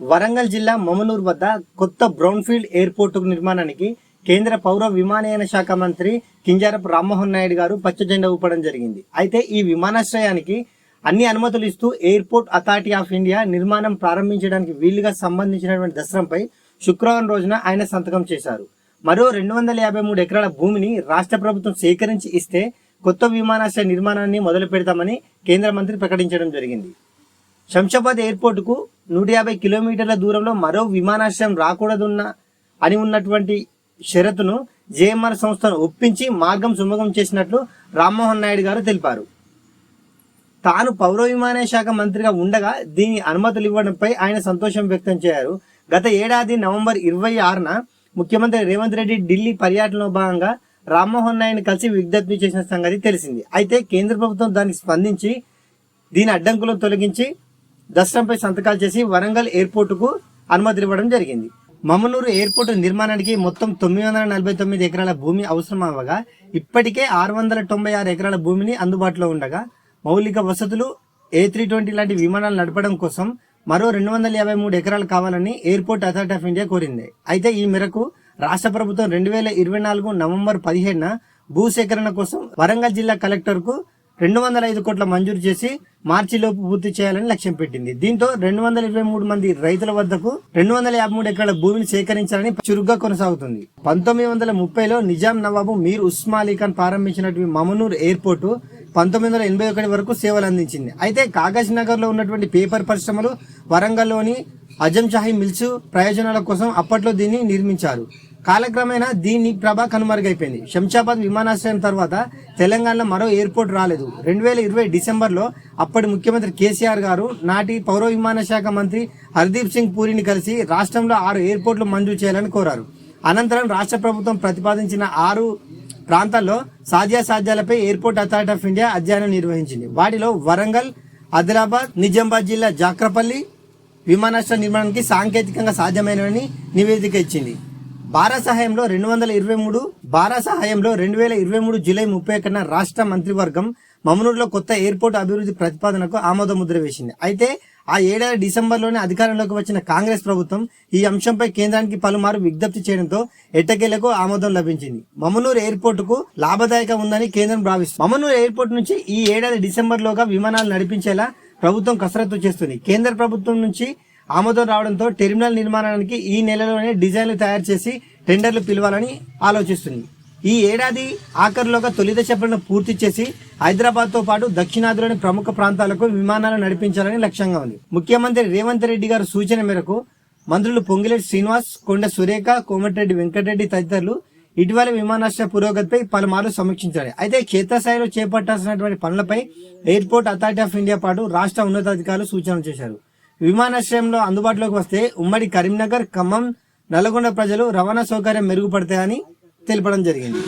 వరంగల్ జిల్లా మమనూర్ వద్ద కొత్త బ్రౌన్ఫీల్డ్ ఎయిర్పోర్టు నిర్మాణానికి కేంద్ర పౌర విమానయాన శాఖ మంత్రి కింజారపు రామ్మోహన్ నాయుడు గారు పచ్చ జెండా ఊపడం జరిగింది. అయితే ఈ విమానాశ్రయానికి అన్ని అనుమతులు ఇస్తూ ఎయిర్పోర్ట్ అథారిటీ ఆఫ్ ఇండియా నిర్మాణం ప్రారంభించడానికి వీలుగా సంబంధించినటువంటి దసరంపై శుక్రవారం రోజున ఆయన సంతకం చేశారు. మరో రెండు వందల యాభై మూడు ఎకరాల భూమిని రాష్ట్ర ప్రభుత్వం సేకరించి ఇస్తే కొత్త విమానాశ్రయ నిర్మాణాన్ని మొదలు పెడతామని కేంద్ర మంత్రి ప్రకటించడం జరిగింది. శంషాబాద్ ఎయిర్పోర్టుకు నూట యాభై కిలోమీటర్ల దూరంలో మరో విమానాశ్రయం రాకూడదున్న అని ఉన్నటువంటి షరతును జేఎంఆర్ సంస్థను ఒప్పించి మార్గం సుమగం చేసినట్లు రామ్మోహన్ నాయుడు గారు తెలిపారు. తాను పౌర విమానయాన శాఖ మంత్రిగా ఉండగా దీని అనుమతులు ఇవ్వడంపై ఆయన సంతోషం వ్యక్తం చేశారు. గత ఏడాది నవంబర్ ఇరవై ఆరున ముఖ్యమంత్రి రేవంత్ రెడ్డి ఢిల్లీ పర్యటనలో భాగంగా రామ్మోహన్ నాయుడు కలిసి విజ్ఞప్తి చేసిన సంగతి తెలిసింది. అయితే కేంద్ర ప్రభుత్వం దానికి స్పందించి దీని అడ్డంకులను తొలగించి దసరంపై సంతకాలు చేసి వరంగల్ ఎయిర్పోర్టుకు అనుమతులు ఇవ్వడం జరిగింది. మమ్మనూరు ఎయిర్పోర్ట్ నిర్మాణానికి మొత్తం తొమ్మిది వందల నలభై తొమ్మిది ఎకరాల భూమి అవసరం అవ్వగా ఇప్పటికే ఆరు వందల తొంభై ఆరు ఎకరాల భూమిని అందుబాటులో ఉండగా మౌలిక వసతులు ఏ త్రీ ట్వంటీ లాంటి విమానాలు నడపడం కోసం మరో రెండు వందల యాభై మూడు ఎకరాలు కావాలని ఎయిర్పోర్ట్ అథారిటీ ఆఫ్ ఇండియా కోరింది. అయితే ఈ మేరకు రాష్ట్ర ప్రభుత్వం రెండు వేల ఇరవై నాలుగు నవంబర్ పదిహేడున భూసేకరణ కోసం వరంగల్ జిల్లా కలెక్టర్కు రెండు వందల ఐదు కోట్ల మంజూరు చేసి మార్చిలోపు పూర్తి చేయాలని లక్ష్యం పెట్టింది. దీంతో రెండు వందల ఇరవై మూడు మంది రైతుల వద్దకు రెండు వందల యాభై మూడు ఎకరాల భూమిని సేకరించాలని చురుగ్గా కొనసాగుతుంది. పంతొమ్మిది వందల ముప్పైలో నిజాం నవాబు మీర్ ఉస్మాలీ ఖాన్ ప్రారంభించినటువంటి మమనూర్ ఎయిర్పోర్టు పంతొమ్మిది వందల ఎనభై ఒకటి వరకు సేవలు అందించింది. అయితే కాగజ్ నగర్లో ఉన్నటువంటి పేపర్ పరిశ్రమలు వరంగల్లోని అజంషాహి మిల్స్ ప్రయోజనాల కోసం అప్పట్లో దీన్ని నిర్మించారు. కాలక్రమేణా దీని ప్రభ కనుమరుగైపోయింది. శంషాబాద్ విమానాశ్రయం తర్వాత తెలంగాణలో మరో ఎయిర్పోర్ట్ రాలేదు. రెండు వేల ఇరవై డిసెంబర్లో అప్పటి ముఖ్యమంత్రి కేసీఆర్ గారు నాటి పౌర విమాన శాఖ మంత్రి హర్దీప్ సింగ్ పూరిని కలిసి రాష్ట్రంలో ఆరు ఎయిర్పోర్ట్లు మంజూరు చేయాలని కోరారు. అనంతరం రాష్ట్ర ప్రభుత్వం ప్రతిపాదించిన ఆరు ప్రాంతాల్లో సాధ్యాసాధ్యాలపై ఎయిర్పోర్ట్ అథారిటీ ఆఫ్ ఇండియా అధ్యయనం నిర్వహించింది. వాటిలో వరంగల్ ఆదిలాబాద్ నిజామాబాద్ జిల్లా జాక్రపల్లి విమానాశ్రయ నిర్మాణానికి సాంకేతికంగా సాధ్యమైనవని నివేదిక ఇచ్చింది. బారా సహాయంలో రెండు వందల ఇరవై మూడు బారా సహాయంలో రెండు వేల ఇరవై మూడు జూలై ముప్పై ఒకటిన రాష్ట్ర మంత్రివర్గం మమనూరులో కొత్త ఎయిర్పోర్ట్ అభివృద్ధి ప్రతిపాదనకు ఆమోద ముద్ర వేసింది. అయితే ఆ ఏడాది డిసెంబర్లోనే అధికారంలోకి వచ్చిన కాంగ్రెస్ ప్రభుత్వం ఈ అంశంపై కేంద్రానికి పలుమారు విజ్ఞప్తి చేయడంతో ఎట్టకేలకు ఆమోదం లభించింది. మమనూరు ఎయిర్పోర్టుకు లాభదాయకం ఉందని కేంద్రం భావిస్తుంది. మమనూరు ఎయిర్పోర్ట్ నుంచి ఈ ఏడాది డిసెంబర్లోగా విమానాలు నడిపించేలా ప్రభుత్వం కసరత్తు చేస్తుంది. కేంద్ర ప్రభుత్వం నుంచి ఆమోదం రావడంతో టెర్మినల్ నిర్మాణానికి ఈ నెలలోనే డిజైన్లు తయారు చేసి టెండర్లు పిలవాలని ఆలోచిస్తుంది. ఈ ఏడాది ఆఖరులోగా తొలి దశ పనులు పూర్తి చేసి హైదరాబాద్తో పాటు దక్షిణాదిలోని ప్రముఖ ప్రాంతాలకు విమానాలు నడిపించాలని లక్ష్యంగా ఉంది. ముఖ్యమంత్రి రేవంత్ రెడ్డి గారు సూచన మేరకు మంత్రులు పొంగిరెడ్డి శ్రీనివాస్ కొండ సురేఖ కోమటిరెడ్డి వెంకటరెడ్డి తదితరులు ఇటీవల విమానాశ్రయ పురోగతిపై పలుమార్లు సమీక్షించారు. అయితే క్షేత్రస్థాయిలో చేపట్టాల్సినటువంటి పనులపై ఎయిర్పోర్ట్ అథారిటీ ఆఫ్ ఇండియా పాటు రాష్ట్ర ఉన్నతాధికారులు సూచనలు చేశారు. విమానాశ్రయంలో అందుబాటులోకి వస్తే ఉమ్మడి కరీంనగర్ ఖమ్మం నల్గొండ ప్రజలు రవాణా సౌకర్యం మెరుగుపడతాయని తెలపడం జరిగింది.